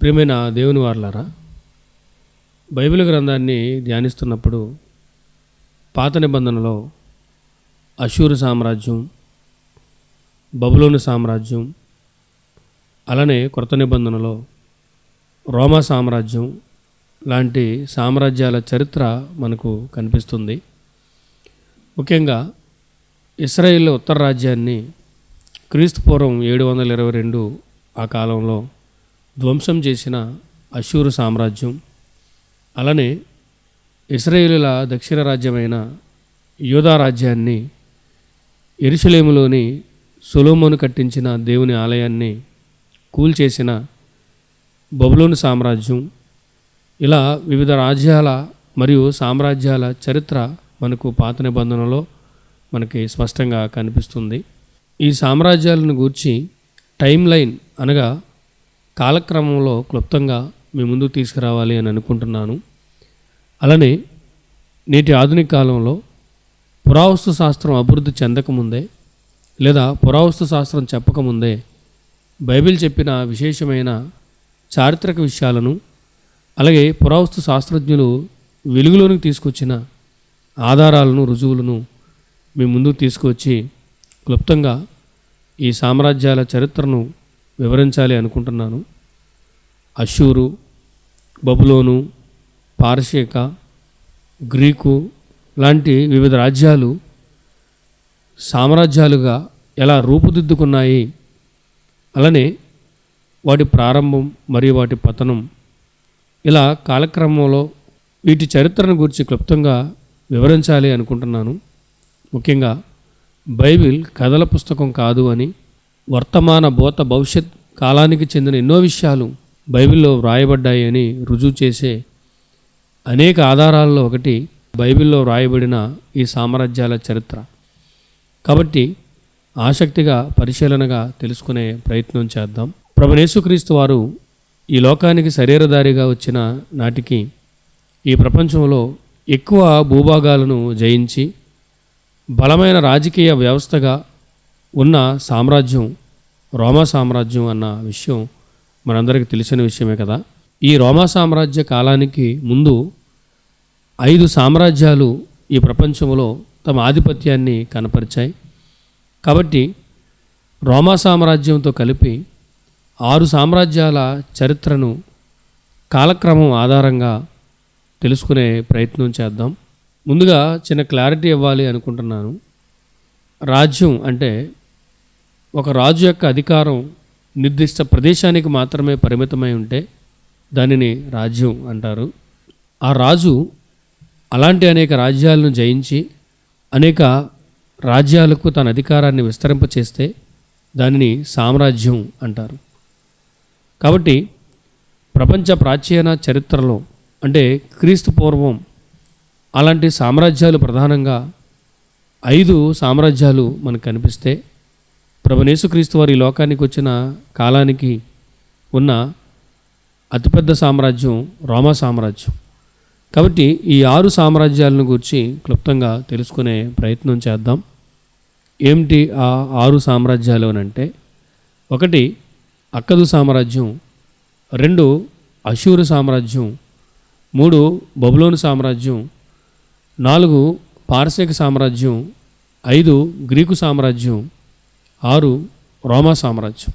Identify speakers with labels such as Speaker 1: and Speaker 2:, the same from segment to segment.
Speaker 1: ప్రియమైన దేవుని వార్లారా బైబిల్ గ్రంథాన్ని ధ్యానిస్తున్నప్పుడు పాత నిబంధనలో అశూరు సామ్రాజ్యం బబులోను సామ్రాజ్యం అలానే కొత్త నిబంధనలో రోమా సామ్రాజ్యం లాంటి సామ్రాజ్యాల చరిత్ర మనకు కనిపిస్తుంది. ముఖ్యంగా ఇస్రాయిల్ ఉత్తర రాజ్యాన్ని క్రీస్తు పూర్వం ఏడు వందల ఇరవై రెండు ఆ కాలంలో ధ్వంసం చేసిన అశూరు సామ్రాజ్యం అలానే ఇస్రాయేలుల దక్షిణ రాజ్యమైన యోధా రాజ్యాన్ని ఎరుసలేములోని సొలోమోను కట్టించిన దేవుని ఆలయాన్ని కూల్చేసిన బబులోను సామ్రాజ్యం. ఇలా వివిధ రాజ్యాల మరియు సామ్రాజ్యాల చరిత్ర మనకు పాత నిబంధనలో మనకి స్పష్టంగా కనిపిస్తుంది. ఈ సామ్రాజ్యాలను గూర్చి టైం లైన్ అనగా కాలక్రమంలో క్లుప్తంగా మీ ముందు తీసుకురావాలి అని అనుకుంటున్నాను. అలానే నేటి ఆధునిక కాలంలో పురావస్తు శాస్త్రం అభివృద్ధి చెందకముందే లేదా పురావస్తు శాస్త్రం చెప్పకముందే బైబిల్ చెప్పిన విశేషమైన చారిత్రక విషయాలను అలాగే పురావస్తు శాస్త్రజ్ఞులు వెలుగులోనికి తీసుకొచ్చిన ఆధారాలను రుజువులను మీ ముందుకు తీసుకొచ్చి క్లుప్తంగా ఈ సామ్రాజ్యాల చరిత్రను వివరించాలి అనుకుంటున్నాను. అషూరు బబులోను పార్షిక గ్రీకు లాంటి వివిధ రాజ్యాలు సామ్రాజ్యాలుగా ఎలా రూపుదిద్దుకున్నాయి? అలానే వాటి ప్రారంభం మరియు వాటి పతనం ఇలా కాలక్రమంలో వీటి చరిత్రను గురించి క్లుప్తంగా వివరించాలి అనుకుంటున్నాను. ముఖ్యంగా బైబిల్ కథల పుస్తకం కాదు అని వర్తమాన భూత భవిష్యత్ కాలానికి చెందిన ఎన్నో విషయాలు బైబిల్లో వ్రాయబడ్డాయి అని రుజువు చేసే అనేక ఆధారాల్లో ఒకటి బైబిల్లో వ్రాయబడిన ఈ సామ్రాజ్యాల చరిత్ర. కాబట్టి ఆసక్తిగా పరిశీలనగా తెలుసుకునే ప్రయత్నం చేద్దాం. ప్రభనేసుక్రీస్తు వారు ఈ లోకానికి శరీరదారిగా వచ్చిన నాటికి ఈ ప్రపంచంలో ఎక్కువ భూభాగాలను జయించి బలమైన రాజకీయ వ్యవస్థగా ఉన్న సామ్రాజ్యం రోమా సామ్రాజ్యం అన్న విషయం మనందరికీ తెలిసిన విషయమే కదా. ఈ రోమా సామ్రాజ్య కాలానికి ముందు ఐదు సామ్రాజ్యాలు ఈ ప్రపంచంలో తమ ఆధిపత్యాన్ని కనపరిచాయి. కాబట్టి రోమా సామ్రాజ్యంతో కలిపి ఆరు సామ్రాజ్యాల చరిత్రను కాలక్రమం ఆధారంగా తెలుసుకునే ప్రయత్నం చేద్దాం. ముందుగా చిన్న క్లారిటీ ఇవ్వాలి అనుకుంటున్నాను. రాజ్యం అంటే ఒక రాజు యొక్క అధికారం నిర్దిష్ట ప్రదేశానికి మాత్రమే పరిమితమై ఉంటే దానిని రాజ్యం అంటారు. ఆ రాజు అలాంటి అనేక రాజ్యాలను జయించి అనేక రాజ్యాలకు తన అధికారాన్ని విస్తరింపచేస్తే దానిని సామ్రాజ్యం అంటారు. కాబట్టి ప్రపంచ ప్రాచీన చరిత్రలో అంటే క్రీస్తు పూర్వం అలాంటి సామ్రాజ్యాలు ప్రధానంగా ఐదు సామ్రాజ్యాలు మనకు కనిపిస్తే ప్రభునేసుక్రీస్తు వారి ఈ లోకానికి వచ్చిన కాలానికి ఉన్న అతిపెద్ద సామ్రాజ్యం రోమా సామ్రాజ్యం. కాబట్టి ఈ ఆరు సామ్రాజ్యాలను గురించి క్లుప్తంగా తెలుసుకునే ప్రయత్నం చేద్దాం. ఏమిటి ఆ ఆరు సామ్రాజ్యాలు అని అంటే ఒకటి అక్కదు సామ్రాజ్యం రెండు అశూరు సామ్రాజ్యం మూడు బబులోను సామ్రాజ్యం నాలుగు పార్శిక సామ్రాజ్యం ఐదు గ్రీకు సామ్రాజ్యం ఆరు రోమా సామ్రాజ్యం.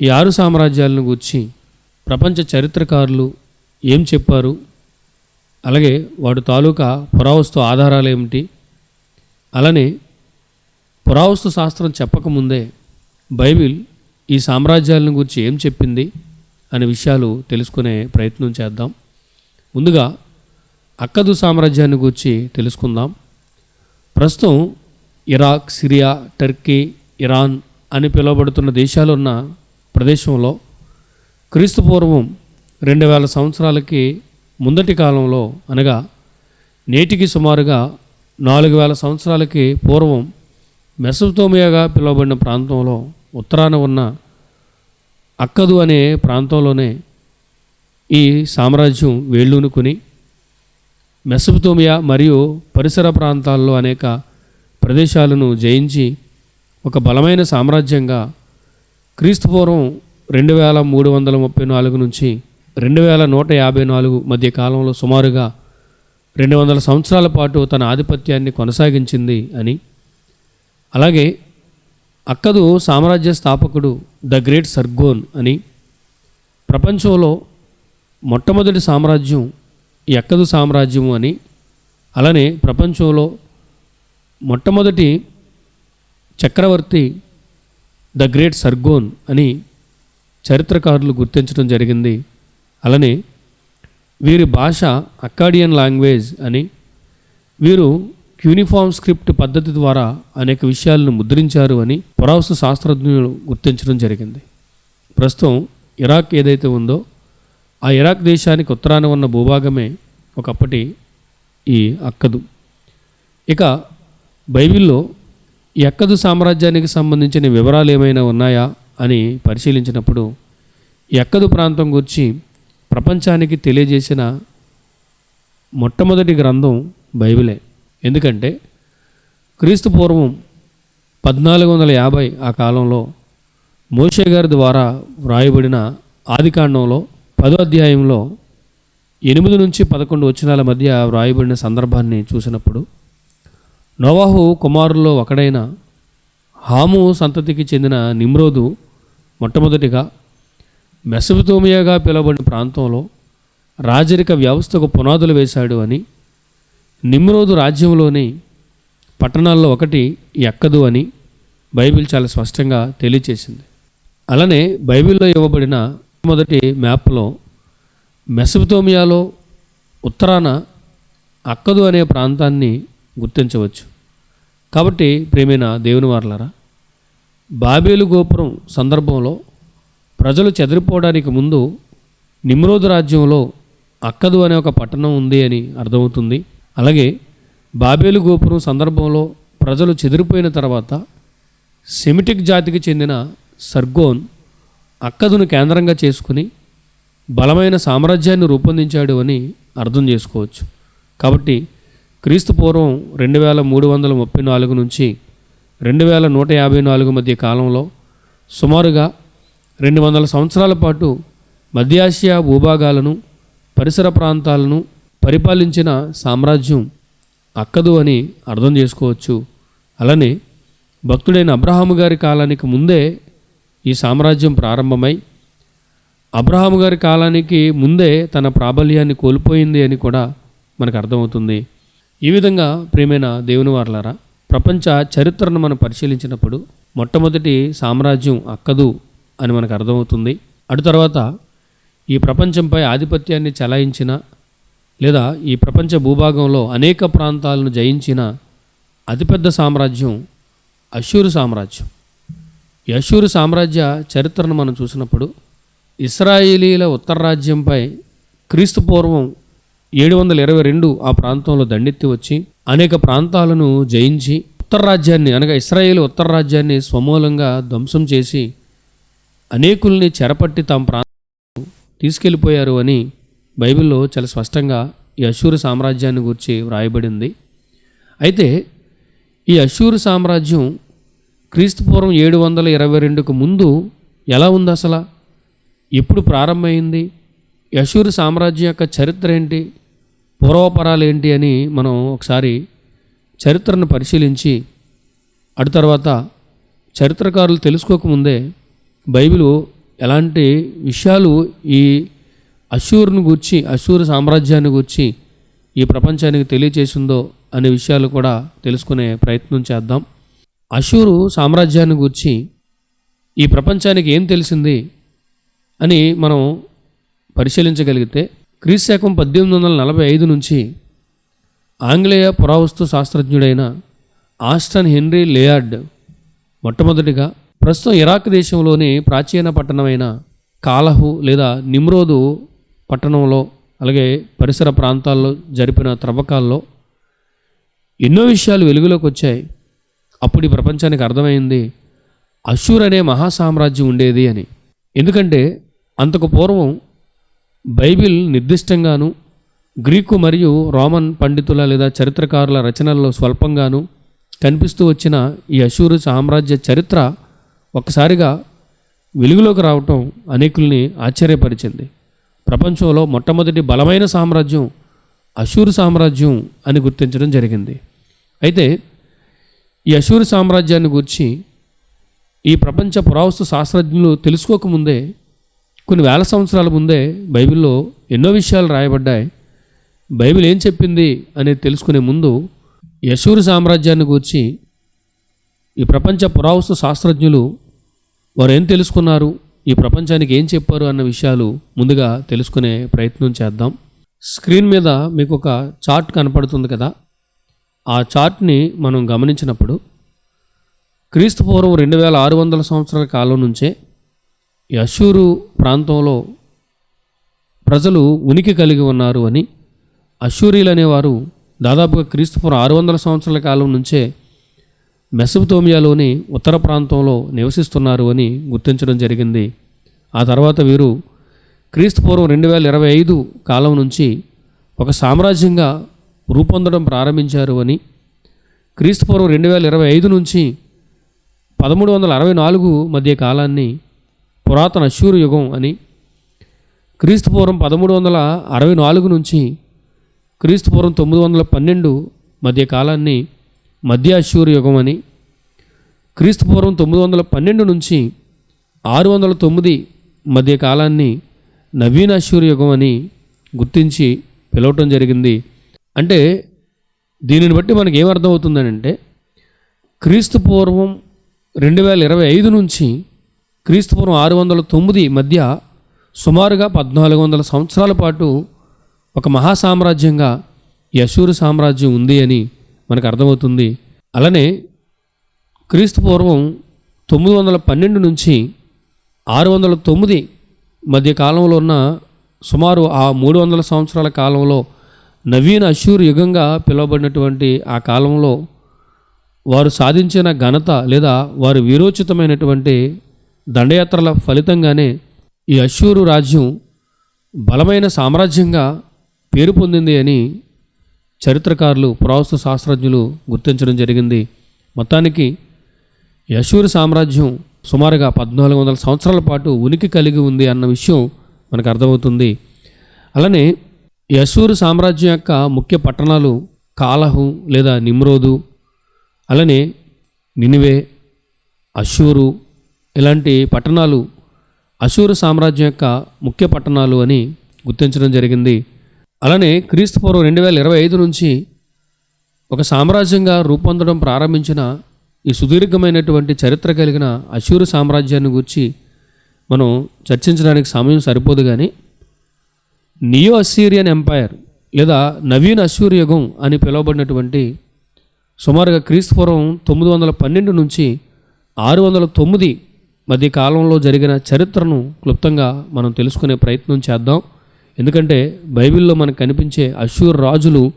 Speaker 1: ఈ ఆరు సామ్రాజ్యాలను గూర్చి ప్రపంచ చరిత్రకారులు ఏం చెప్పారు? అలాగే వాటి తాలూకా పురావస్తు ఆధారాలు ఏమిటి? అలానే పురావస్తు శాస్త్రం చెప్పకముందే బైబిల్ ఈ సామ్రాజ్యాలను గురించి ఏం చెప్పింది? అనే విషయాలు తెలుసుకునే ప్రయత్నం చేద్దాం. ముందుగా అక్కదు సామ్రాజ్యాన్ని గురించి తెలుసుకుందాం. ప్రస్తుతం ఇరాక్ సిరియా టర్కీ ఇరాన్ అని పిలువబడుతున్న దేశాలు ఉన్న ప్రదేశంలో క్రీస్తుపూర్వం రెండు వేల సంవత్సరాలకి ముందటి కాలంలో అనగా నేటికి సుమారుగా నాలుగు వేల సంవత్సరాలకి పూర్వం మెసోతోమియాగా పిలువబడిన ప్రాంతంలో ఉత్తరాన ఉన్న అక్కదు అనే ప్రాంతంలోనే ఈ సామ్రాజ్యం వేళ్ళూనుకుని మెసపుతోమియా మరియు పరిసర ప్రాంతాల్లో అనేక ప్రదేశాలను జయించి ఒక బలమైన సామ్రాజ్యంగా క్రీస్తుపూర్వం రెండు వేల మూడు వందల ముప్పై నాలుగు నుంచి రెండు వేల నూట యాభై నాలుగు మధ్య కాలంలో సుమారుగా రెండు వందల సంవత్సరాల పాటు తన ఆధిపత్యాన్ని కొనసాగించింది అని. అలాగే అక్కదు సామ్రాజ్య స్థాపకుడు ద గ్రేట్ సర్గోన్ అని. ప్రపంచంలో మొట్టమొదటి సామ్రాజ్యం ఎక్కదు అక్కదు సామ్రాజ్యము అని. అలానే ప్రపంచంలో మొట్టమొదటి చక్రవర్తి ద గ్రేట్ సర్గోన్ అని చరిత్రకారులు గుర్తించడం జరిగింది. అలానే వీరి భాష అక్కాడియన్ లాంగ్వేజ్ అని వీరు యూనిఫామ్ స్క్రిప్ట్ పద్ధతి ద్వారా అనేక విషయాలను ముద్రించారు అని పురావస్తు శాస్త్రజ్ఞులు గుర్తించడం జరిగింది. ప్రస్తుతం ఇరాక్ ఏదైతే ఉందో ఆ ఇరాక్ దేశానికి ఉత్తరాన ఉన్న భూభాగమే ఒకప్పటి ఈ అక్కదు. ఇక బైబిల్లో ఎక్కదు సామ్రాజ్యానికి సంబంధించిన వివరాలు ఏమైనా ఉన్నాయా అని పరిశీలించినప్పుడు ఎక్కదు ప్రాంతం గురించి ప్రపంచానికి తెలియజేసిన మొట్టమొదటి గ్రంథం బైబిలే. ఎందుకంటే క్రీస్తు పూర్వం పద్నాలుగు వందల యాభై ఆ కాలంలో మోషే గారి ద్వారా వ్రాయబడిన ఆదికాండంలో పదో అధ్యాయంలో ఎనిమిది నుంచి పదకొండు వచనాల మధ్య వ్రాయబడిన సందర్భాన్ని చూసినప్పుడు నోవాహు కుమారుల్లో ఒకడైన హాము సంతతికి చెందిన నిమ్రోదు మొట్టమొదటిగా మెసబుతోమియాగా పిలువబడిన ప్రాంతంలో రాజరిక వ్యవస్థకు పునాదులు వేశాడు అని నిమ్రోదు రాజ్యంలోని పట్టణాల్లో ఒకటి ఎక్కదు అని బైబిల్ చాలా స్పష్టంగా తెలియచేసింది. అలానే బైబిల్లో ఇవ్వబడిన మొదటి మ్యాప్లో మెసబుతోమియాలో ఉత్తరాన అక్కదు అనే ప్రాంతాన్ని గుర్తించవచ్చు. కాబట్టి ప్రేమైన దేవుని వారలారా బాబేలు గోపురం సందర్భంలో ప్రజలు చెదిరిపోవడానికి ముందు నిమ్రోదు రాజ్యంలో అక్కదు అనే ఒక పట్టణం ఉంది అని అర్థమవుతుంది. అలాగే బాబేలు గోపురం సందర్భంలో ప్రజలు చెదిరిపోయిన తర్వాత సెమిటిక్ జాతికి చెందిన సర్గోన్ అక్కదును కేంద్రంగా చేసుకుని బలమైన సామ్రాజ్యాన్ని రూపొందించాడు అని అర్థం చేసుకోవచ్చు. కాబట్టి క్రీస్తు పూర్వం రెండు వేల మూడు వందల ముప్పై నాలుగు నుంచి రెండు వేల నూట యాభై నాలుగు మధ్య కాలంలో సుమారుగా రెండు వందల సంవత్సరాల పాటు మధ్య ఆసియా భూభాగాలను పరిసర ప్రాంతాలను పరిపాలించిన సామ్రాజ్యం అక్కదు అని అర్థం చేసుకోవచ్చు. అలానే భక్తుడైన అబ్రహాము గారి కాలానికి ముందే ఈ సామ్రాజ్యం ప్రారంభమై అబ్రహాము గారి కాలానికి ముందే తన ప్రాబల్యాన్ని కోల్పోయింది అని కూడా మనకు అర్థమవుతుంది. ఈ విధంగా ప్రియమైన దేవుని వారలారా ప్రపంచ చరిత్రను మనం పరిశీలించినప్పుడు మొట్టమొదటి సామ్రాజ్యం అక్కదు అని మనకు అర్థమవుతుంది. అటు తర్వాత ఈ ప్రపంచంపై ఆధిపత్యాన్ని చలాయించిన లేదా ఈ ప్రపంచ భూభాగంలో అనేక ప్రాంతాలను జయించిన అతిపెద్ద సామ్రాజ్యం అశూరు సామ్రాజ్యం. ఈ అశూరు సామ్రాజ్య చరిత్రను మనం చూసినప్పుడు ఇస్రాయేలీల ఉత్తర రాజ్యంపై క్రీస్తు పూర్వం ఏడు వందల ఇరవై రెండు ఆ ప్రాంతంలో దండెత్తి వచ్చి అనేక ప్రాంతాలను జయించి ఉత్తర రాజ్యాన్ని అనగా ఇస్రాయేల్ ఉత్తర రాజ్యాన్ని స్వమూలంగా ధ్వంసం చేసి అనేకుల్ని చెరపట్టి తమ ప్రాంతం తీసుకెళ్ళిపోయారు అని బైబిల్లో చాలా స్పష్టంగా ఈ అశూరు సామ్రాజ్యాన్ని గురించి వ్రాయబడింది. అయితే ఈ అశూరు సామ్రాజ్యం క్రీస్తుపూర్వం ఏడు వందల ఇరవై రెండుకు ముందు ఎలా ఉంది అసలు ఎప్పుడు ప్రారంభమైంది? యశూరు సామ్రాజ్యం యొక్క చరిత్ర ఏంటి? పూర్వపరాలు ఏంటి అని మనం ఒకసారి చరిత్రను పరిశీలించి అటు తర్వాత చరిత్రకారులు తెలుసుకోకముందే బైబిల్ ఎలాంటి విషయాలు ఈ అశూరును గూర్చి అశూరు సామ్రాజ్యాన్ని గూర్చి ఈ ప్రపంచానికి తెలియచేసిందో అనే విషయాలు కూడా తెలుసుకునే ప్రయత్నం చేద్దాం. అశూరు సామ్రాజ్యాన్ని గూర్చి ఈ ప్రపంచానికి ఏం తెలిసింది అని మనం పరిశీలించగలిగితే క్రీశాకం పద్దెనిమిది వందల నలభై ఐదు నుంచి ఆంగ్లేయ పురావస్తు శాస్త్రజ్ఞుడైన ఆస్టన్ హెన్రీ లేయార్డ్ మొట్టమొదటిగా ప్రస్తుతం ఇరాక్ దేశంలోని ప్రాచీన పట్టణమైన కాలహు లేదా నిమ్రోదు పట్టణంలో అలాగే పరిసర ప్రాంతాల్లో జరిపిన త్రవ్వకాల్లో ఎన్నో విషయాలు వెలుగులోకి వచ్చాయి. అప్పుడు ఈ ప్రపంచానికి అర్థమైంది అశూర్ అనే మహాసామ్రాజ్యం ఉండేది అని. ఎందుకంటే అంతకు పూర్వం బైబిల్ నిర్దిష్టంగాను గ్రీకు మరియు రోమన్ పండితుల లేదా చరిత్రకారుల రచనల్లో స్వల్పంగాను కనిపిస్తూ వచ్చిన ఈ అశూరు సామ్రాజ్య చరిత్ర ఒక్కసారిగా వెలుగులోకి రావటం అనేకుల్ని ఆశ్చర్యపరిచింది. ప్రపంచంలో మొట్టమొదటి బలమైన సామ్రాజ్యం అశూరు సామ్రాజ్యం అని గుర్తించడం జరిగింది. అయితే ఈ అశూరు సామ్రాజ్యాన్ని గురించి ఈ ప్రపంచ పురావస్తు శాస్త్రజ్ఞులు తెలుసుకోకముందే కొన్ని వేల సంవత్సరాల ముందే బైబిల్లో ఎన్నో విషయాలు రాయబడ్డాయి. బైబిల్ ఏం చెప్పింది అనేది తెలుసుకునే ముందు యశూరు సామ్రాజ్యాన్ని గురించి ఈ ప్రపంచ పురావస్తు శాస్త్రజ్ఞులు వారు ఏం తెలుసుకున్నారు? ఈ ప్రపంచానికి ఏం చెప్పారు? అన్న విషయాలు ముందుగా తెలుసుకునే ప్రయత్నం చేద్దాం. స్క్రీన్ మీద మీకు ఒక చార్ట్ కనపడుతుంది కదా? ఆ చార్ట్ని మనం గమనించినప్పుడు క్రీస్తు పూర్వం రెండు వేల ఆరు వందల సంవత్సరాల కాలం నుంచే ఈ అశూరు ప్రాంతంలో ప్రజలు ఉనికి కలిగి ఉన్నారు అని అశూరీలు అనేవారు దాదాపుగా క్రీస్తుపురం ఆరు వందల సంవత్సరాల కాలం నుంచే మెసపుతోమియాలోని ఉత్తర ప్రాంతంలో నివసిస్తున్నారు అని గుర్తించడం జరిగింది. ఆ తర్వాత వీరు క్రీస్తుపూర్వం రెండు వేల ఇరవై ఐదు కాలం నుంచి ఒక సామ్రాజ్యంగా రూపొందడం ప్రారంభించారు అని క్రీస్తుపూర్వం రెండు వేల ఇరవై ఐదు నుంచి పదమూడు వందల అరవై నాలుగు మధ్య కాలాన్ని పురాతన అశూరు యుగం అని. క్రీస్తుపూర్వం పదమూడు వందల అరవై నాలుగు నుంచి క్రీస్తుపూర్వం తొమ్మిది వందల పన్నెండు మధ్య కాలాన్ని మధ్య అశూరు యుగం అని. క్రీస్తుపూర్వం తొమ్మిది వందల పన్నెండు నుంచి ఆరు వందల తొమ్మిది మధ్య కాలాన్ని నవీన అశూరు యుగం అని గుర్తించి పిలవటం జరిగింది. అంటే దీనిని బట్టి మనకి ఏమర్థమవుతుందనంటే క్రీస్తు పూర్వం రెండు వేల ఇరవై ఐదు నుంచి క్రీస్తుపూర్వం ఆరు వందల తొమ్మిది మధ్య సుమారుగా పద్నాలుగు వందల సంవత్సరాల పాటు ఒక మహాసామ్రాజ్యంగా యశూరు సామ్రాజ్యం ఉంది అని మనకు అర్థమవుతుంది. అలానే క్రీస్తు పూర్వం తొమ్మిది వందల పన్నెండు నుంచి ఆరు వందల తొమ్మిది మధ్య కాలంలో ఉన్న సుమారు ఆ మూడు వందల సంవత్సరాల కాలంలో నవీన అశూర్ యుగంగా పిలువబడినటువంటి ఆ కాలంలో వారు సాధించిన ఘనత లేదా వారు విరోచితమైనటువంటి దండయాత్రల ఫలితంగానే ఈ అశూరు రాజ్యం బలమైన సామ్రాజ్యంగా పేరు పొందింది అని చరిత్రకారులు పురావస్తు శాస్త్రజ్ఞులు గుర్తించడం జరిగింది. మొత్తానికి యశూరు సామ్రాజ్యం సుమారుగా పద్నాలుగు వందల సంవత్సరాల పాటు ఉనికి కలిగి ఉంది అన్న విషయం మనకు అర్థమవుతుంది. అలానే యశూరు సామ్రాజ్యం యొక్క ముఖ్య పట్టణాలు కాలహు లేదా నిమ్రోదు అలానే నినివే అశూరు ఇలాంటి పట్టణాలు అశూరు సామ్రాజ్యం యొక్క ముఖ్య పట్టణాలు అని గుర్తించడం జరిగింది. అలానే క్రీస్తుపూర్వం రెండు వేల ఇరవై ఐదు నుంచి ఒక సామ్రాజ్యంగా రూపొందడం ప్రారంభించిన ఈ సుదీర్ఘమైనటువంటి చరిత్ర కలిగిన అశూరు సామ్రాజ్యాన్ని గురించి మనం చర్చించడానికి సమయం సరిపోదు కానీ నియో అసీరియన్ ఎంపైర్ లేదా నవీన అశూర్ యుగం అని పిలువబడినటువంటి సుమారుగా క్రీస్తుపూర్వం తొమ్మిది వందల పన్నెండు నుంచి ఆరు వందల తొమ్మిది మధ్య కాలంలో జరిగిన చరిత్రను క్లుప్తంగా మనం తెలుసుకునే ప్రయత్నం చేద్దాం. ఎందుకంటే బైబిల్లో మనకు కనిపించే అశూర్ రాజులు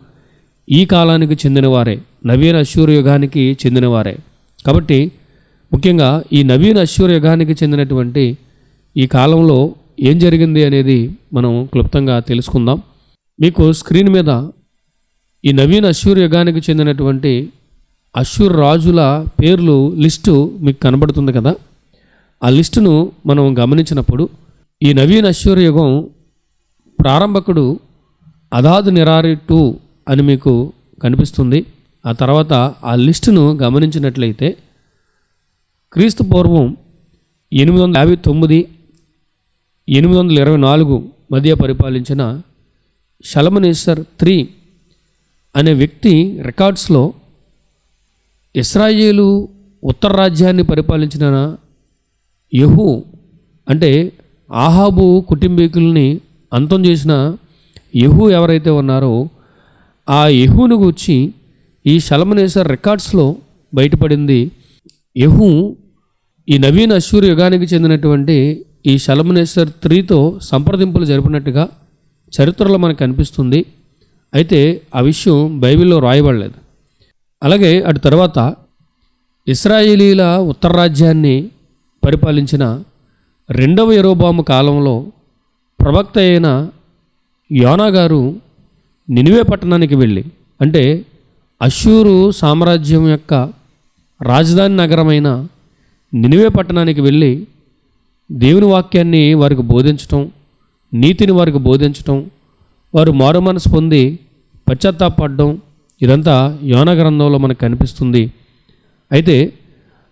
Speaker 1: ఈ కాలానికి చెందినవారే నవీన అశూర్ యుగానికి చెందినవారే. కాబట్టి ముఖ్యంగా ఈ నవీన అశూర్ యుగానికి చెందినటువంటి ఈ కాలంలో ఏం జరిగింది అనేది మనం క్లుప్తంగా తెలుసుకుందాం. మీకు స్క్రీన్ మీద ఈ నవీన అశూర్ యుగానికి చెందినటువంటి అశూర్ రాజుల పేర్లు లిస్టు మీకు కనబడుతుంది కదా. ఆ లిస్టును మనం గమనించినప్పుడు ఈ నవీన అశూర్ యుగం ప్రారంభకుడు అదాదు నిరారి టూ అని మీకు కనిపిస్తుంది. ఆ తర్వాత ఆ లిస్టును గమనించినట్లయితే క్రీస్తు పూర్వం ఎనిమిది వందల యాభై తొమ్మిది ఎనిమిది వందల ఇరవై నాలుగు మధ్య పరిపాలించిన షలమనేశ్వర్ త్రీ అనే వ్యక్తి రికార్డ్స్లో ఇస్రాయేలు ఉత్తర రాజ్యాన్ని పరిపాలించిన యహు అంటే ఆహాబు కుటుంబీకుల్ని అంతం చేసిన యహు ఎవరైతే ఉన్నారో ఆ యహును గూర్చి ఈ షలమనేశ్వర్ రికార్డ్స్లో బయటపడింది. యహు ఈ నవీన అశ్వర్ యుగానికి చెందినటువంటి ఈ షలమనేశ్వర్ త్రీతో సంప్రదింపులు జరిపినట్టుగా చరిత్రలో మనకు కనిపిస్తుంది అయితే ఆ విషయం బైబిల్లో రాయబడలేదు. అలాగే అటు తర్వాత ఇస్రాయేలీల ఉత్తర రాజ్యాన్ని పరిపాలించిన రెండవ ఎరోబాము కాలంలో ప్రవక్త అయిన యోనా గారు నినివే పట్టణానికి వెళ్ళి అంటే అశూరు సామ్రాజ్యం యొక్క రాజధాని నగరమైన నినివే పట్టణానికి వెళ్ళి దేవుని వాక్యాన్ని వారికి బోధించటం నీతిని వారికి బోధించటం వారు మారు మనసు పొంది పశ్చాత్తాపడడం ఇదంతా యోన గ్రంథంలో మనకు కనిపిస్తుంది. అయితే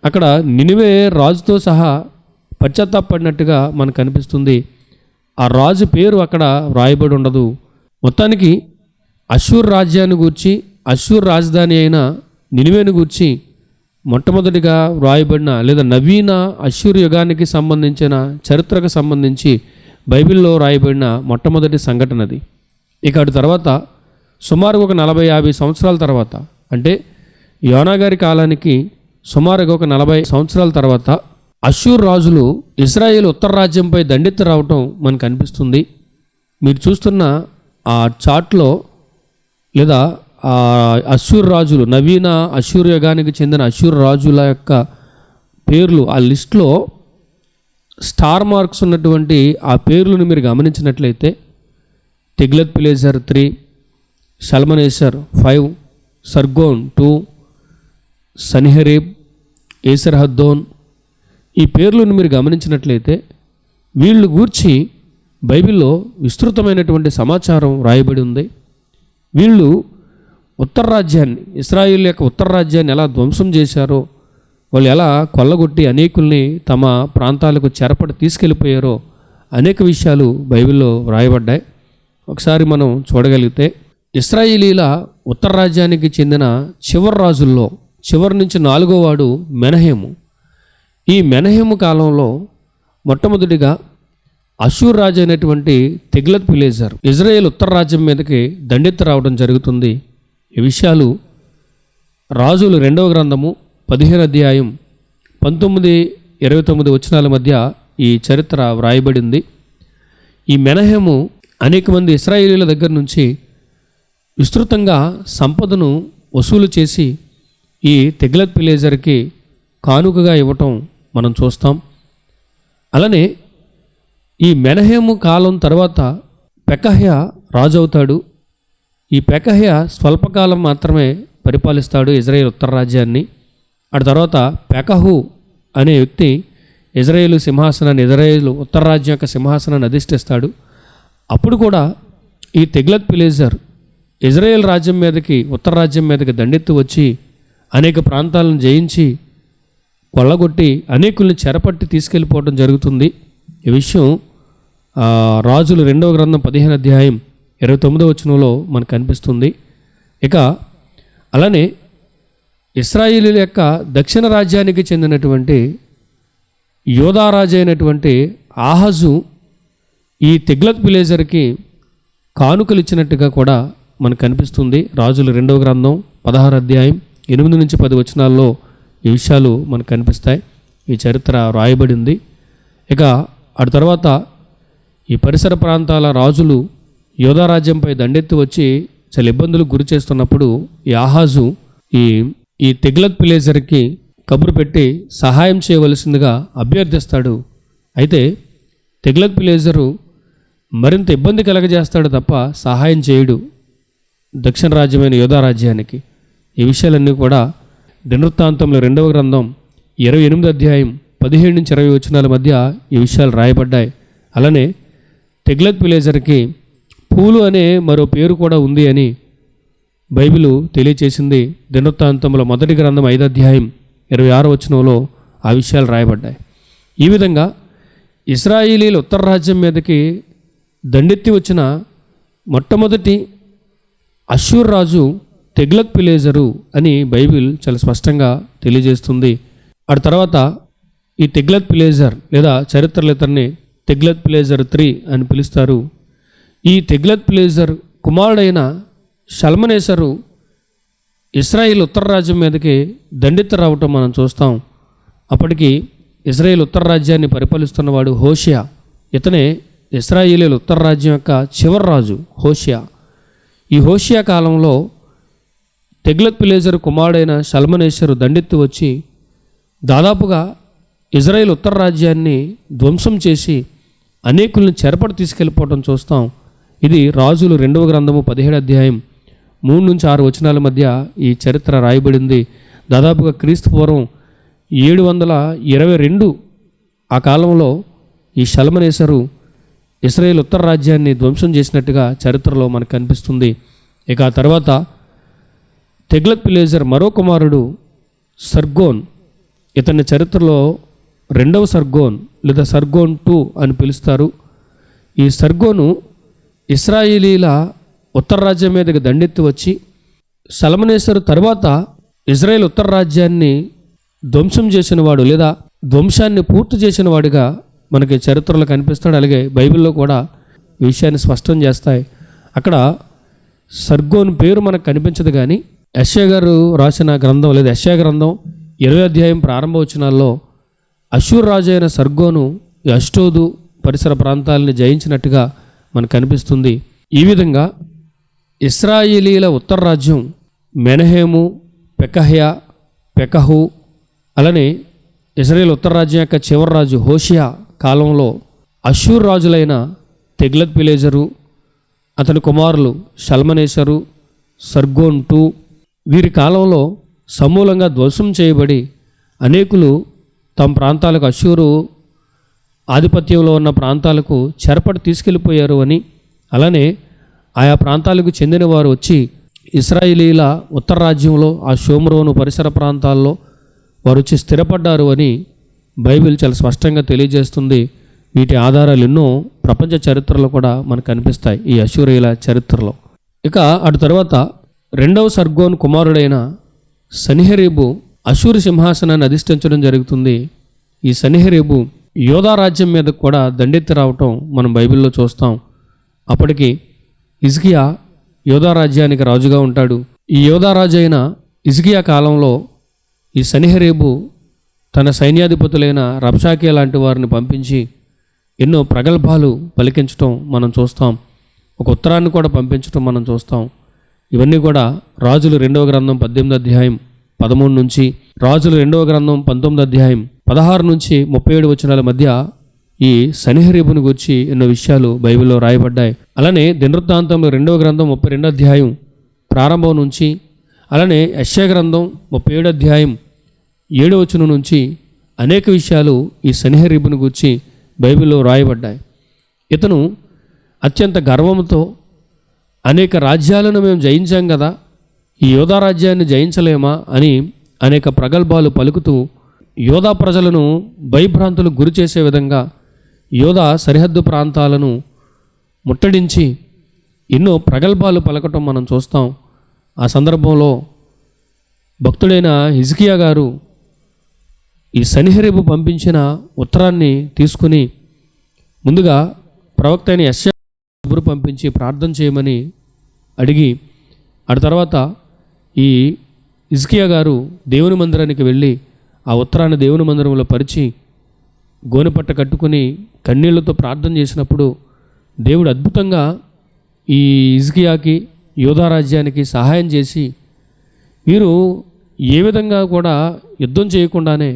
Speaker 1: అక్కడ నినివే రాజుతో సహా పశ్చాత్తాపడినట్టుగా మనకు కనిపిస్తుంది ఆ రాజు పేరు అక్కడ వ్రాయబడి ఉండదు. మొత్తానికి అశూర్ రాజ్యాన్ని గూర్చి అశ్షూర్ రాజధాని అయిన నినివేను గూర్చి మొట్టమొదటిగా వ్రాయబడిన లేదా నవీన అశ్షూర్ యుగానికి సంబంధించిన చరిత్రకు సంబంధించి బైబిల్లో రాయబడిన మొట్టమొదటి సంఘటన అది. ఇక అటు తర్వాత సుమారు ఒక నలభై యాభై సంవత్సరాల తర్వాత అంటే యోనా గారి కాలానికి సుమారుగా ఒక నలభై సంవత్సరాల తర్వాత అషూర్ రాజులు ఇస్రాయేల్ ఉత్తర రాజ్యంపై దండెత్తి రావటం మనకు అనిపిస్తుంది. మీరు చూస్తున్న ఆ చాట్లో లేదా ఆ రాజులు నవీన అశ్షూర్ యుగానికి చెందిన అశ్షూర్ రాజుల యొక్క పేర్లు ఆ లిస్ట్లో స్టార్ మార్క్స్ ఉన్నటువంటి ఆ పేర్లను మీరు గమనించినట్లయితే Tiglath Pileser three Shalmaneser five Sargon two Sennacherib Esarhaddon. ఈ పేర్లను మీరు గమనించినట్లయితే వీళ్ళు గూర్చి బైబిల్లో విస్తృతమైనటువంటి సమాచారం రాయబడి ఉంది. వీళ్ళు ఉత్తర రాజ్యాన్ని ఇస్రాయిల్ యొక్క ఉత్తర రాజ్యాన్ని ఎలా ధ్వంసం చేశారో వాళ్ళు ఎలా కొల్లగొట్టి అనేకుల్ని తమ ప్రాంతాలకు చెరపడి తీసుకెళ్ళిపోయారో అనేక విషయాలు బైబిల్లో వ్రాయబడ్డాయి ఒకసారి మనం చూడగలిగితే ఇస్రాయిలీల ఉత్తర రాజ్యానికి చెందిన చివరి రాజుల్లో చివరి నుంచి నాలుగో వాడు మెనహేము. ఈ మెనహేము కాలంలో మొట్టమొదటిగా అశూర్ రాజు అయినటువంటి తెగ్లత్ పిలేజర్ ఇజ్రాయేల్ ఉత్తర రాజ్యం మీదకి దండెత్తి రావడం జరుగుతుంది. ఈ విషయాలు రాజులు రెండవ గ్రంథము పదిహేను అధ్యాయం పంతొమ్మిది ఇరవై తొమ్మిది వచనాల మధ్య ఈ చరిత్ర వ్రాయబడింది. ఈ మెనహేము అనేక మంది ఇస్రాయేలీల దగ్గర నుంచి విస్తృతంగా సంపదను వసూలు చేసి ఈ తెగ్లత్ పిలేజర్కి కానుకగా ఇవ్వటం మనం చూస్తాం. అలానే ఈ మెనహేము కాలం తర్వాత పెకహ్య రాజు అవుతాడు ఈ పెకహ్య స్వల్పకాలం మాత్రమే పరిపాలిస్తాడు ఇజ్రాయేల్ ఉత్తర రాజ్యాన్ని ఆ తర్వాత పెకహు అనే వ్యక్తి ఇజ్రాయేల్ సింహాసనాన్ని ఇజ్రాయేల్ ఉత్తర రాజ్యం యొక్క సింహాసనాన్ని అధిష్టిస్తాడు. అప్పుడు కూడా ఈ తెగ్లత్ పిలేజర్ ఇజ్రాయేల్ రాజ్యం మీదకి ఉత్తర రాజ్యం మీదకి దండెత్తి వచ్చి అనేక ప్రాంతాలను జయించి కొల్లగొట్టి అనేకుల్ని చెరపట్టి తీసుకెళ్ళిపోవడం జరుగుతుంది. ఈ విషయం రాజులు రెండవ గ్రంథం పదిహేను అధ్యాయం ఇరవై తొమ్మిదవ వచనంలో మనకు కనిపిస్తుంది. ఇక అలానే ఇస్రాయిలీల యొక్క దక్షిణ రాజ్యానికి చెందినటువంటి యోధారాజు అయినటువంటి ఆహజు ఈ తెగ్లత్ పిలేజర్కి కానుకలు ఇచ్చినట్టుగా కూడా మనకు కనిపిస్తుంది. రాజులు రెండవ గ్రంథం పదహారు అధ్యాయం ఎనిమిది నుంచి పది వచనాల్లో ఈ విషయాలు మనకు కనిపిస్తాయి. ఈ చరిత్ర రాయబడింది ఇక ఆ తర్వాత ఈ పరిసర ప్రాంతాల రాజులు యోధారాజ్యంపై దండెత్తి వచ్చి చాలా ఇబ్బందులకు గురి చేస్తున్నప్పుడు ఈ ఆహాజు ఈ ఈ తెగ్లత్ పిలేజర్కి కబురు పెట్టి సహాయం చేయవలసిందిగా అభ్యర్థిస్తాడు. అయితే తెగ్లత్ పిలేజరు మరింత ఇబ్బంది కలగజేస్తాడు తప్ప సహాయం చేయడు. దక్షిణ రాజ్యమైన యోధారాజ్యానికి ఈ విషయాలన్నీ కూడా దినృత్తాంతంలో రెండవ గ్రంథం ఇరవై ఎనిమిది అధ్యాయం పదిహేడు నుంచి ఇరవై వచనాల మధ్య ఈ విషయాలు రాయబడ్డాయి. అలానే తెగ్లత్ పిలేజర్కి పూలు అనే మరో పేరు కూడా ఉంది అని బైబిలు తెలియచేసింది దినోత్తాంతంలో మొదటి గ్రంథం ఐదు అధ్యాయం ఇరవై ఆరు వచనంలో ఆ విషయాలు రాయబడ్డాయి. ఈ విధంగా ఇస్రాయిలీల ఉత్తర రాజ్యం మీదకి దండెత్తి వచ్చిన మొట్టమొదటి అశ్షూర్ రాజు తెగ్లత్ పిలేజరు అని బైబిల్ చాలా స్పష్టంగా తెలియజేస్తుంది. ఆ తర్వాత ఈ తెగ్లక్ పిలేజర్ లేదా చరిత్రలు ఇతన్ని తెగ్లక్ పిలేజర్ త్రీ అని పిలుస్తారు. ఈ తెగ్లక్ పిలేజర్ కుమారుడైన షల్మనేసరు ఇస్రాయిల్ ఉత్తర రాజ్యం మీదకి దండిత రావటం మనం చూస్తాం. అప్పటికి ఇస్రాయిల్ ఉత్తర రాజ్యాన్ని పరిపాలిస్తున్నవాడు హోషియా. ఇతనే ఇస్రాయేలీల ఉత్తర రాజ్యం యొక్క చివరి రాజు హోషియా. ఈ హోషియా కాలంలో టెగ్లత్ పిలేజర్ కుమారుడైన సల్మనేశ్వరు దండెత్తి వచ్చి దాదాపుగా ఇజ్రాయెల్ ఉత్తర రాజ్యాన్ని ధ్వంసం చేసి అనేకుల్ని చెరపడి తీసుకెళ్ళిపోవడం చూస్తాం. ఇది రాజులు రెండవ గ్రంథము పదిహేడు అధ్యాయం మూడు నుంచి ఆరు వచనాల మధ్య ఈ చరిత్ర రాయబడింది. దాదాపుగా క్రీస్తు పూర్వం ఏడు వందల ఇరవై రెండు ఆ కాలంలో ఈ షల్మనేసరు ఇస్రాయేల్ ఉత్తర రాజ్యాన్ని ధ్వంసం చేసినట్టుగా చరిత్రలో మనకు కనిపిస్తుంది. ఇక ఆ తర్వాత తెగ్లక్ పిలేజర్ మరో కుమారుడు సర్గోన్. ఇతని చరిత్రలో రెండవ సర్గోన్ లేదా సర్గోన్ టూ అని పిలుస్తారు. ఈ సర్గోను ఇస్రాయేలీల ఉత్తర రాజ్యం మీదకి దండెత్తి వచ్చి సలమనేశ్వరు తర్వాత ఇజ్రాయెల్ ఉత్తర రాజ్యాన్ని ధ్వంసం చేసినవాడు లేదా ధ్వంసాన్ని పూర్తి చేసినవాడిగా మనకి చరిత్రలో కనిపిస్తాడు. అలాగే బైబిల్లో కూడా విషయాన్ని స్పష్టం చేస్తాయి. అక్కడ సర్గోన్ పేరు మనకు కనిపించదు కానీ యశ్యా గారు రాసిన గ్రంథం లేదా యశ్యా గ్రంథం ఇరవై అధ్యాయం ప్రారంభ వచనాల్లో అశూర్ రాజు అయిన సర్గోను అష్టోదు పరిసర ప్రాంతాలని జయించినట్టుగా మనకు కనిపిస్తుంది. ఈ విధంగా ఇస్రాయేలీల ఉత్తర రాజ్యం మెనహేము పెకహ్యా పెకహు అలానే ఇజ్రాయేల్ ఉత్తర రాజ్యం యొక్క చివరి రాజు హోషియా కాలంలో అశూర్ రాజులైన తెగ్లత్ పిలేజరు అతని కుమారులు షల్మనేసరు సర్గోన్ టూ వీరి కాలంలో సమూలంగా ధ్వంసం చేయబడి అనేకులు తమ ప్రాంతాలకు అశూరు ఆధిపత్యంలో ఉన్న ప్రాంతాలకు చెరపడి తీసుకెళ్ళిపోయారు అని అలానే ఆయా ప్రాంతాలకు చెందిన వారు వచ్చి ఇస్రాయిలీల ఉత్తర రాజ్యంలో ఆ షోమ్రోను పరిసర ప్రాంతాల్లో వారు వచ్చి స్థిరపడ్డారు అని బైబిల్ చాలా స్పష్టంగా తెలియజేస్తుంది. వీటి ఆధారాలు ఎన్నో ప్రపంచ చరిత్రలో కూడా మనకు కనిపిస్తాయి ఈ అశూరియుల చరిత్రలో. ఇక అటు తర్వాత రెండవ సర్గోన్ కుమారుడైన సనిహరేబు అశూరు సింహాసనాన్ని అధిష్ఠించడం జరుగుతుంది. ఈ సనిహరేబు యోధా రాజ్యం మీద కూడా దండెత్తి రావటం మనం బైబిల్లో చూస్తాం. అప్పటికి ఇజ్కియా యోధా రాజ్యానికి రాజుగా ఉంటాడు. ఈ యోధా రాజు అయిన ఇజ్కియా కాలంలో ఈ సనిహరేబు తన సైన్యాధిపతులైన రబ్షాకే లాంటి వారిని పంపించి ఎన్నో ప్రగల్భాలు పలికించటం మనం చూస్తాం. ఒక ఉత్తరాన్ని కూడా పంపించటం మనం చూస్తాం. ఇవన్నీ కూడా రాజులు రెండవ గ్రంథం పద్దెనిమిది అధ్యాయం పదమూడు నుంచి రాజులు రెండవ గ్రంథం పంతొమ్మిది అధ్యాయం పదహారు నుంచి ముప్పై ఏడు వచనాల మధ్య ఈ సనిహరీబుని గురించి ఎన్నో విషయాలు బైబిల్లో రాయబడ్డాయి. అలానే దినవృత్తాంతంలో రెండవ గ్రంథం ముప్పై రెండో అధ్యాయం ప్రారంభం నుంచి అలానే యశ్యా గ్రంథం ముప్పై ఏడు అధ్యాయం ఏడవ వచనం నుంచి అనేక విషయాలు ఈ సనిహరీబుని గురించి బైబిల్లో రాయబడ్డాయి. ఇతను అత్యంత గర్వంతో అనేక రాజ్యాలను మేము జయించాం కదా ఈ యోధా రాజ్యాన్ని జయించలేమా అని అనేక ప్రగల్భాలు పలుకుతూ యోధా ప్రజలను భయభ్రాంతులకు గురి చేసే విధంగా యోధా సరిహద్దు ప్రాంతాలను ముట్టడించి ఎన్నో ప్రగల్భాలు పలకటం మనం చూస్తాం. ఆ సందర్భంలో భక్తుడైన హిజ్కియా గారు ఈ సనిహరేబు పంపించిన ఉత్తరాన్ని తీసుకుని ముందుగా ప్రవక్త అయిన యశ్యా పంపించి ప్రార్థన చేయమని అడిగి ఆ తర్వాత ఈ ఇజ్కియా గారు దేవుని మందిరానికి వెళ్ళి ఆ ఉత్తరాన్ని దేవుని మందిరంలో పరిచి గోనెపట్ట కట్టుకుని కన్నీళ్ళతో ప్రార్థన చేసినప్పుడు దేవుడు అద్భుతంగా ఈ ఇజ్కియాకి యోధారాజ్యానికి సహాయం చేసి వీరు ఏ విధంగా కూడా యుద్ధం చేయకుండానే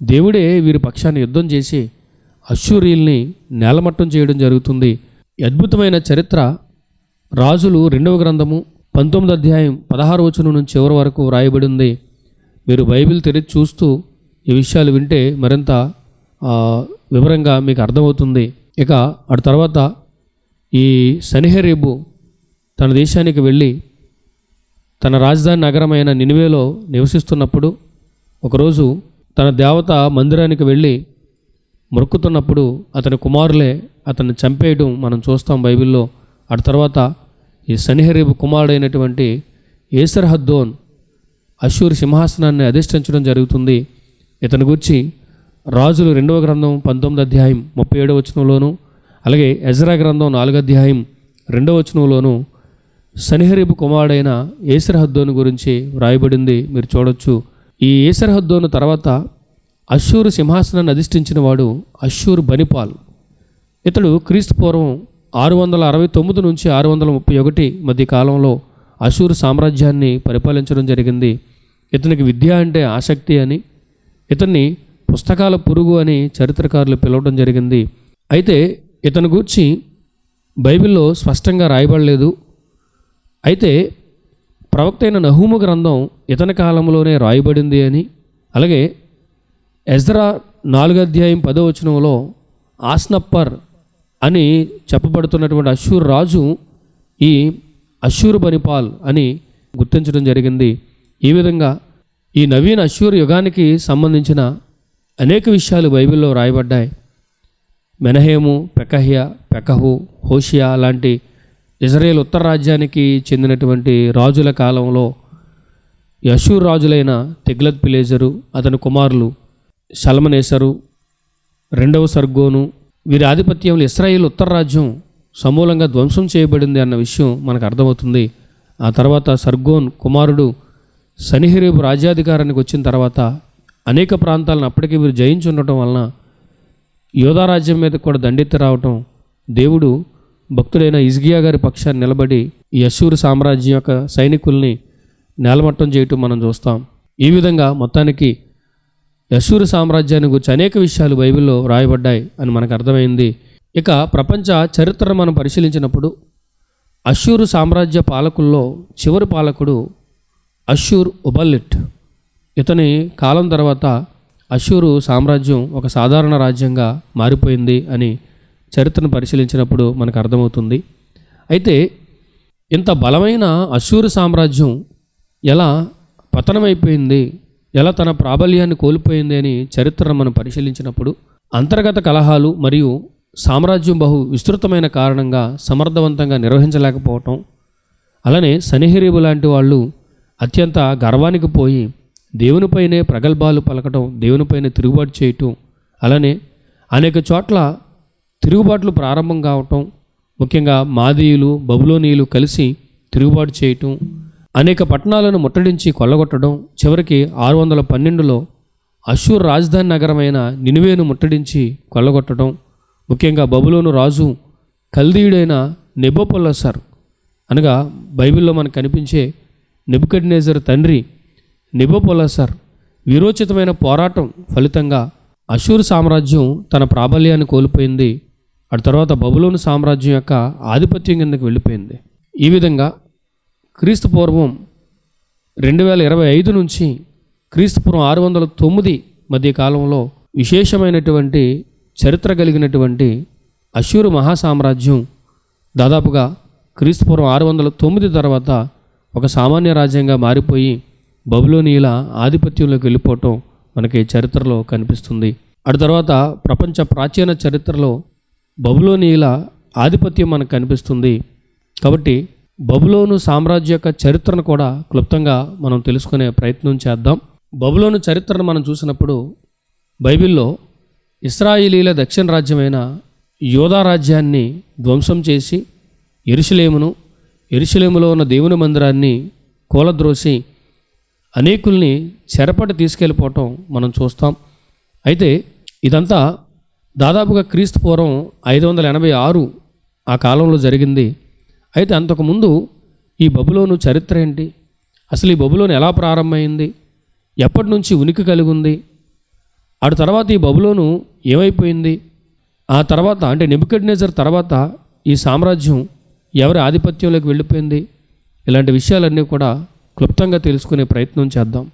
Speaker 1: దేవుడే వీరి పక్షాన్ని యుద్ధం చేసి అశ్వరీల్ని నేలమట్టం చేయడం జరుగుతుంది. అద్భుతమైన చరిత్ర రాజులు రెండవ గ్రంథము పంతొమ్మిది అధ్యాయం పదహారు వచనం నుంచి చివరి వరకు వ్రాయబడి ఉంది మీరు బైబిల్ తెరిచి చూస్తూ ఈ విషయాలు వింటే మరింత వివరంగా మీకు అర్థమవుతుంది. ఇక అటు తర్వాత ఈ సనిహరీబు తన దేశానికి వెళ్ళి తన రాజధాని నగరమైన నినివేలో నివసిస్తున్నప్పుడు ఒకరోజు తన దేవత మందిరానికి వెళ్ళి మొక్కుతున్నప్పుడు అతని కుమారులే అతన్ని చంపేయడం మనం చూస్తాం బైబిల్లో. ఆ తర్వాత ఈ సనిహరీబు కుమారుడైనటువంటి ఏసర్హద్దోన్ అశూర్ సింహాసనాన్ని అధిష్ఠించడం జరుగుతుంది. ఇతని గురించి రాజులు రెండవ గ్రంథం పంతొమ్మిది అధ్యాయం ముప్పై ఏడవ వచనంలోను అలాగే ఎజ్రా గ్రంథం నాలుగో అధ్యాయం రెండవ వచనంలోను సనిహరీబు కుమారుడైన ఏసర్హద్దోను గురించి వ్రాయబడింది. మీరు చూడొచ్చు. ఈ ఏసర్హద్దోను తర్వాత అశ్షూరు సింహాసనాన్ని అధిష్ఠించిన వాడు అశ్షూరు బనిపాల్. ఇతడు క్రీస్తు పూర్వం ఆరు వందల అరవై తొమ్మిది నుంచి ఆరు వందల ముప్పై ఒకటి మధ్య కాలంలో అశూరు సామ్రాజ్యాన్ని పరిపాలించడం జరిగింది. ఇతనికి విద్య అంటే ఆసక్తి అని ఇతన్ని పుస్తకాల పురుగు అని చరిత్రకారులు పిలవడం జరిగింది. అయితే ఇతని గూర్చి బైబిల్లో స్పష్టంగా రాయబడలేదు. అయితే ప్రవక్త అయిన నహూము గ్రంథం ఇతని కాలంలోనే రాయబడింది అని అలాగే ఎజ్రా నాలుగో అధ్యాయం పదో వచనంలో ఆస్నప్పర్ అని చెప్పబడుతున్నటువంటి అశూర్ రాజు ఈ అశూర్ బనిపాల్ అని గుర్తించడం జరిగింది. ఈ విధంగా ఈ నవీన అశూర్ యుగానికి సంబంధించిన అనేక విషయాలు బైబిల్లో రాయబడ్డాయి. మెనహేము పెకహ్య పెకహు హోషియా లాంటి ఇజ్రాయేల్ ఉత్తర రాజ్యానికి చెందినటువంటి రాజుల కాలంలో యశూర్ రాజులైన తెగ్లత్ పిలేజరు అతని కుమారులు షల్మనేసరు రెండవ సర్గోను వీరి ఆధిపత్యంలో ఇస్రాయేల్ ఉత్తర రాజ్యం సమూలంగా ధ్వంసం చేయబడింది అన్న విషయం మనకు అర్థమవుతుంది. ఆ తర్వాత సర్గోన్ కుమారుడు సనిహిరేబు రాజ్యాధికారానికి వచ్చిన తర్వాత అనేక ప్రాంతాలను అప్పటికే వీరు జయించి ఉండటం వలన యోధారాజ్యం మీద కూడా దండెత్తి రావటం దేవుడు భక్తుడైన ఇజ్గియా గారి పక్షాన్ని నిలబడి ఈ సామ్రాజ్యం యొక్క సైనికుల్ని నేలమట్టం చేయటం మనం చూస్తాం. ఈ విధంగా మొత్తానికి యశూరు సామ్రాజ్యాన్ని గురించి అనేక విషయాలు బైబిల్లో రాయబడ్డాయి అని మనకు అర్థమైంది. ఇక ప్రపంచ చరిత్రను మనం పరిశీలించినప్పుడు అషూరు సామ్రాజ్య పాలకుల్లో చివరి పాలకుడు అషూర్ ఉబల్లిట్ ఇతని కాలం తర్వాత అషూరు సామ్రాజ్యం ఒక సాధారణ రాజ్యంగా మారిపోయింది అని చరిత్రను పరిశీలించినప్పుడు మనకు అర్థమవుతుంది. అయితే ఇంత బలమైన అషూరు సామ్రాజ్యం ఎలా పతనమైపోయింది? ఎలా తన ప్రాబల్యాన్ని కోల్పోయింది అని చరిత్రను మనం పరిశీలించినప్పుడు అంతర్గత కలహాలు మరియు సామ్రాజ్యం బహు విస్తృతమైన కారణంగా సమర్థవంతంగా నిర్వహించలేకపోవటం అలానే సనిహిరీబు లాంటి వాళ్ళు అత్యంత గర్వానికి పోయి దేవునిపైనే ప్రగల్భాలు పలకటం దేవునిపైనే తిరుగుబాటు చేయటం అలానే అనేక చోట్ల తిరుగుబాట్లు ప్రారంభం కావటం ముఖ్యంగా మాదీయులు బబులోనీయులు కలిసి తిరుగుబాటు చేయటం అనేక పట్టణాలను ముట్టడించి కొల్లగొట్టడం చివరికి ఆరు వందల పన్నెండులో అశూర్ రాజధాని నగరమైన నినువేను ముట్టడించి కొల్లగొట్టడం ముఖ్యంగా బబులోను రాజు కల్దీయుడైన నెబోపొల్లసర్ అనగా బైబిల్లో మనకు కనిపించే నెబుకడ్నేజర్ తండ్రి నెబోపొల్లసర్ విరోచితమైన పోరాటం ఫలితంగా అశూర్ సామ్రాజ్యం తన ప్రాబల్యాన్ని కోల్పోయింది. ఆ తర్వాత బబులోను సామ్రాజ్యం యొక్క ఆధిపత్యం కిందకి వెళ్ళిపోయింది. ఈ విధంగా క్రీస్తు పూర్వం రెండు వేల ఇరవై ఐదు నుంచి క్రీస్తు పూర్వం ఆరు వందల తొమ్మిది మధ్య కాలంలో విశేషమైనటువంటి చరిత్ర కలిగినటువంటి అశూరు మహాసామ్రాజ్యం దాదాపుగా క్రీస్తు పూర్వం ఆరు వందల తొమ్మిది తర్వాత ఒక సామాన్య రాజ్యంగా మారిపోయి బబులోనియుల ఆధిపత్యంలోకి వెళ్ళిపోవటం మనకి చరిత్రలో కనిపిస్తుంది. అటు తర్వాత ప్రపంచ ప్రాచీన చరిత్రలో బబులోనియుల ఆధిపత్యం మనకు కనిపిస్తుంది. కాబట్టి బబులోను సామ్రాజ్య యొక్క చరిత్రను కూడా క్లుప్తంగా మనం తెలుసుకునే ప్రయత్నం చేద్దాం. బబులోను చరిత్రను మనం చూసినప్పుడు బైబిల్లో ఇస్రాయిలీల దక్షిణ రాజ్యమైన యోధా రాజ్యాన్ని ధ్వంసం చేసి ఎరుషలేమును ఎరుషులేములో ఉన్న దేవుని మందిరాన్ని కూలద్రోసి అనేకుల్ని చెరపటి తీసుకెళ్ళిపోవటం మనం చూస్తాం. అయితే ఇదంతా దాదాపుగా క్రీస్తు పూర్వం ఐదు వందల ఎనభై ఆరు ఆ కాలంలో జరిగింది. అయితే అంతకుముందు ఈ బబులోను చరిత్ర ఏంటి? అసలు ఈ బబులోను ఎలా ప్రారంభమైంది? ఎప్పటి నుంచి ఉనికి కలిగి ఉంది ఆడు తర్వాత ఈ బబులోను ఏమైపోయింది? ఆ తర్వాత అంటే నెబుకడ్నేజర్ తర్వాత ఈ సామ్రాజ్యం ఎవరి ఆధిపత్యంలోకి వెళ్ళిపోయింది? ఇలాంటి విషయాలన్నీ కూడా క్లుప్తంగా తెలుసుకునే ప్రయత్నం చేద్దాం.